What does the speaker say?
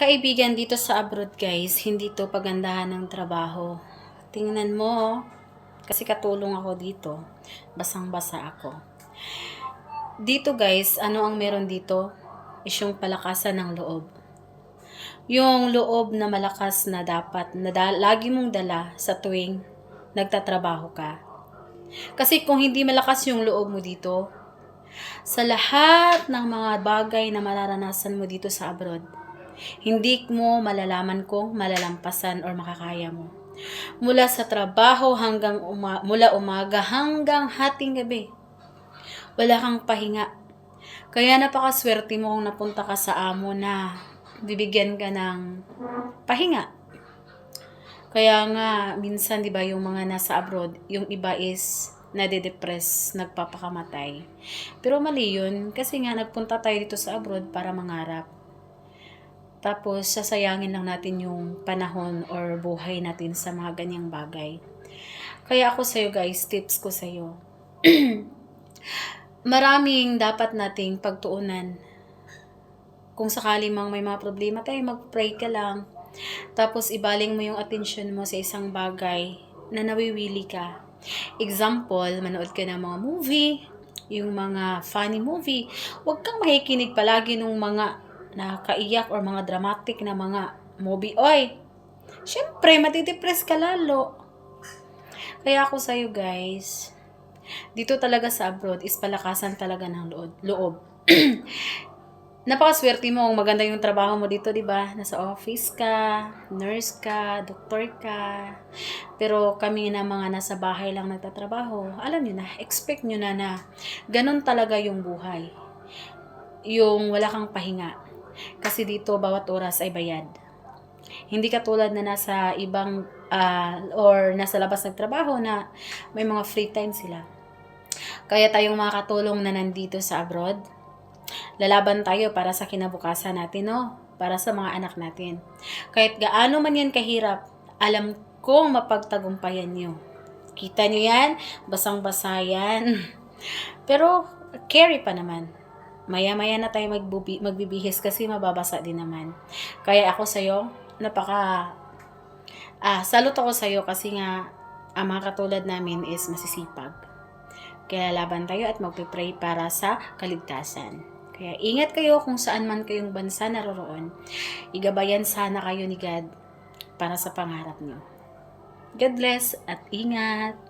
kaibigan dito sa abroad guys, hindi to pagandahan ng trabaho. Tingnan mo, oh. kasi katulong ako dito. Basang-basa ako. Dito guys, ano ang meron dito? Is yung palakasan ng loob. Yung loob na malakas na dapat, na da- lagi mong dala sa tuwing nagtatrabaho ka. Kasi kung hindi malakas yung loob mo dito, sa lahat ng mga bagay na mararanasan mo dito sa abroad, hindi mo malalaman kung malalampasan or makakaya mo. Mula sa trabaho hanggang uma- mula umaga hanggang hating gabi. Wala kang pahinga. Kaya napakaswerte mo kung napunta ka sa amo na bibigyan ka ng pahinga. Kaya nga, minsan, di ba, yung mga nasa abroad, yung iba is nade-depress, nagpapakamatay. Pero mali yun, kasi nga nagpunta tayo dito sa abroad para mangarap. Tapos, sasayangin lang natin yung panahon or buhay natin sa mga ganyang bagay. Kaya ako sa'yo guys, tips ko sa'yo. Maraming dapat nating pagtuunan. Kung sakali mang may mga problema tayo, mag-pray ka lang. Tapos, ibaling mo yung attention mo sa isang bagay na nawiwili ka. Example, manood ka ng mga movie, yung mga funny movie. Huwag kang makikinig palagi ng mga nakakaiyak or mga dramatic na mga movie. Oy, syempre, matidepress ka lalo. Kaya ako sa'yo guys, dito talaga sa abroad is palakasan talaga ng loob. loob. Napakaswerte mo maganda yung trabaho mo dito, di ba? Nasa office ka, nurse ka, doktor ka. Pero kami na mga nasa bahay lang nagtatrabaho, alam niyo na, expect niyo na na ganun talaga yung buhay. Yung wala kang pahinga. Kasi dito, bawat oras ay bayad. Hindi katulad na nasa ibang ah, or nasa labas nagtrabaho na may mga free time sila. Kaya tayong mga katulong na nandito sa abroad, lalaban tayo para sa kinabukasan natin, no? Para sa mga anak natin. Kahit gaano man yan kahirap, alam kong mapagtagumpayan nyo. Kita nyo yan? Basang-basa yan. Pero, carry pa naman. Maya-maya na tayo magbubi, magbibihis kasi mababasa din naman. Kaya ako sa'yo, napaka... Ah, salute ako sa'yo kasi nga, ang mga katulad namin is masisipag. Kaya laban tayo at magpipray para sa kaligtasan. Kaya ingat kayo kung saan man kayong bansa naroroon. Igabayan sana kayo ni God para sa pangarap niyo. God bless at ingat!